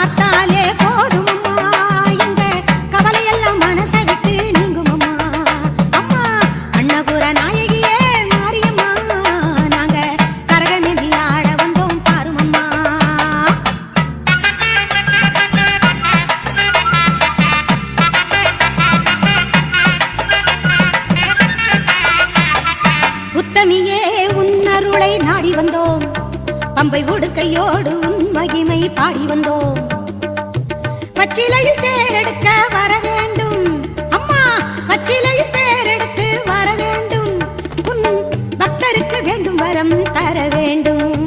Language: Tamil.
பார்த்தாலே போதும் அம்மா. எங்க கவலையெல்லாம் மனசை விட்டு நீங்கும் அம்மா. அம்மா அன்னபுர நாயகியே மாரியம்மா. நாங்க கரகமேந்தி ஆட வந்தோம் பாரும் அம்மா. உத்தமியே உன்னருளை நாடி வந்தோம். பம்பை ஒடுக்கையோடு உன் மகிமை பாடி வந்தோம். பச்சிலையில் தேரெடுக்க வர வேண்டும். அம்மா பச்சிலையில் தேரெடுத்து வர வேண்டும். உன் பக்தருக்கு வேண்டும் வரம் தர வேண்டும்.